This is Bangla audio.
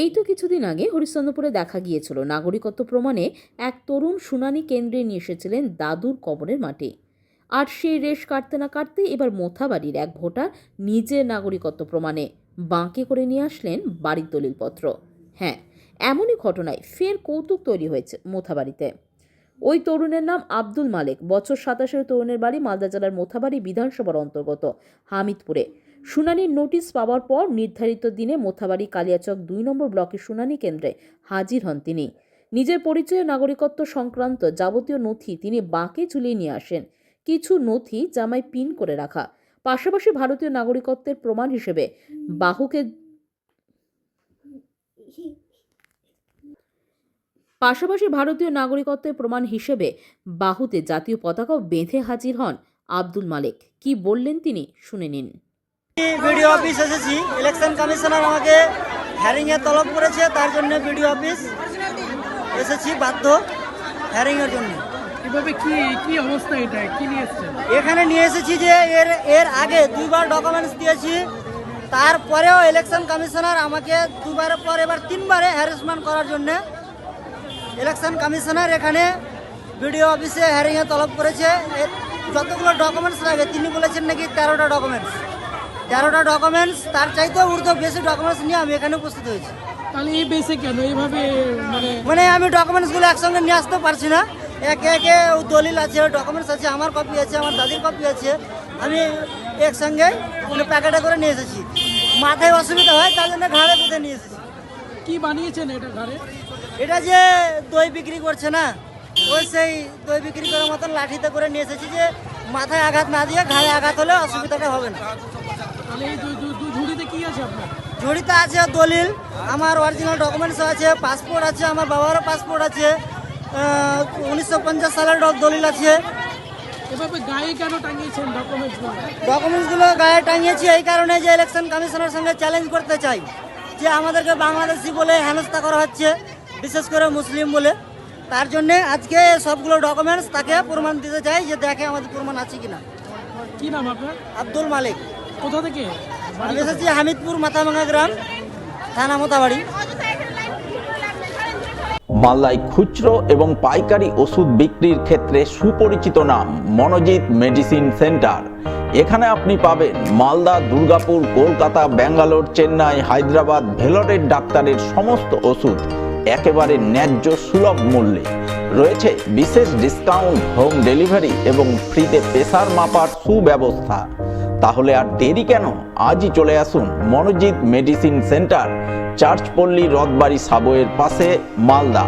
এই তো কিছুদিন আগে হরিশ্চন্দ্রপুরে দেখা গিয়েছিল। নাগরিকত্ব প্রমাণে এক তরুণ শুনানি কেন্দ্রে নিয়ে এসেছিলেন দাদুর কবরের মাঠে। আর সেই রেশ কাটতে না কাটতে এবার মোথাবাড়ির এক ভোটার নিজের নাগরিকত্ব প্রমাণে বাঁকে করে নিয়ে আসলেন বাড়ির দলিলপত্র। হ্যাঁ এমনই ঘটনায় ফের কৌতুক তৈরি হয়েছে মোথাবাড়িতে। ওই তরুণের নাম আব্দুল মালেক। বছর সাতাশের তরুণের বাড়ি মালদা জেলার মোথাবাড়ি বিধানসভার অন্তর্গত হামিদপুরে। শুনানির নোটিশ পাওয়ার পর নির্ধারিত দিনে মোথাবাড়ি, কালিয়াচক দুই নম্বর ব্লকের শুনানি কেন্দ্রে হাজির হন তিনি। নিজের পরিচয় নাগরিকত্ব সংক্রান্ত যাবতীয় নথি তিনি বাঁকে ঝুলিয়ে নিয়ে আসেন। কিছু নথি জামায় পিন করে রাখা। পাশাপাশি ভারতীয় নাগরিকত্বের প্রমাণ হিসেবে বাহুকে পাশাপাশি ভারতীয় নাগরিকত্বের প্রমাণ হিসেবে বাহুতে জাতীয় পতাকাও বেঁধে হাজির হন আব্দুল মালেক। কি বললেন তিনি? শুনে নিন। বিডিও অফিস এসেছি। ইলেকশন কমিশনার আমাকে হ্যারিং এর তলব করেছে তার জন্য বিডিও অফিস এসেছি বাধ্য হ্যারিং এর জন্য। এভাবে কি কি অবস্থা এটা? কি নিয়ে এখানে নিয়ে এসেছি যে এর এর আগে দুইবার ডকুমেন্টস দিয়েছি তারপরেও ইলেকশন কমিশনার আমাকে দুবারের পর এবার তিনবারে হ্যারাসমেন্ট করার জন্য ইলেকশন কমিশনার এখানে বিডিও অফিসে হ্যারিংয়ে তলব করেছে। যতগুলো ডকুমেন্টস লাগে তিনি বলেছেন নাকি তেরোটা ডকুমেন্টস তেরোটা ডকুমেন্টস তার চাইতেও ঊর্ধ্ব বেশি ডকুমেন্টস নিয়ে আমি এখানে উপস্থিত হয়েছি। তাহলে এই বেসে কেন? এইভাবে মানে মানে আমি ডকুমেন্টসগুলো একসঙ্গে নিয়ে আসতে পারছি না। একে একে দলিল আছে ডকুমেন্টস আছে আমার কপি আছে আমার দাদির কপি আছে। আমি একসঙ্গে মানে প্যাকেটে করে নিয়ে এসেছি। মাথায় অসুবিধা হয় তার জন্য ঘাড়ে বেঁধে নিয়ে এসেছি। কি বানিয়েছেন এটা ঘরে এটা যে দই বিক্রি করছে না ওই সেই দই বিক্রি করার মতন লাঠিতে করে নিয়ে এসেছি যে মাথায় আঘাত না দিয়ে ঘাড়ে আঘাত হলে অসুবিধাটা হবে না। ঝুড়িতে আছে জড়িত আছে দলিল আমার অরিজিনাল ডকুমেন্টস আছে পাসপোর্ট আছে আমার বাবারও পাসপোর্ট আছে উনিশশো পঞ্চাশ সালের দলিল আছে। ডকুমেন্টসগুলো গায়ে টাঙিয়েছি এই কারণে যে ইলেকশন কমিশনের সঙ্গে চ্যালেঞ্জ করতে চাই যে আমাদেরকে বাংলাদেশি বলে হেনস্থা করা হচ্ছে বিশেষ করে মুসলিম বলে। তার জন্য আজকে সবগুলো ডকুমেন্টস তাকে প্রমাণ দিতে চাই যে দেখে আমাদের প্রমাণ আছে কিনা। কি নাম আপনার? আব্দুল মালিক। কোথা থেকে? আমি এসেছি হামিদপুর মাথাভাঙা গ্রাম থানা মোতাবাড়ি। মালদায় খুচরো এবং পাইকারি ওষুধ বিক্রির ক্ষেত্রে সুপরিচিত নাম মনোজিৎ মেডিসিন সেন্টার। এখানে আপনি পাবেন মালদা দুর্গাপুর কলকাতা ব্যাঙ্গালোর চেন্নাই হায়দ্রাবাদ ভেলোরের ডাক্তারের সমস্ত ওষুধ একেবারে ন্যায্য সুলভ মূল্যে। রয়েছে বিশেষ ডিসকাউন্ট হোম ডেলিভারি এবং ফ্রিতে প্রেসার মাপার সুব্যবস্থা। তাহলে আর দেরি কেন? আজই চলে আসুন মনোজিৎ মেডিসিন সেন্টার, চার্চপল্লী রথবাড়ি সাবয়ের পাশে, মালদা।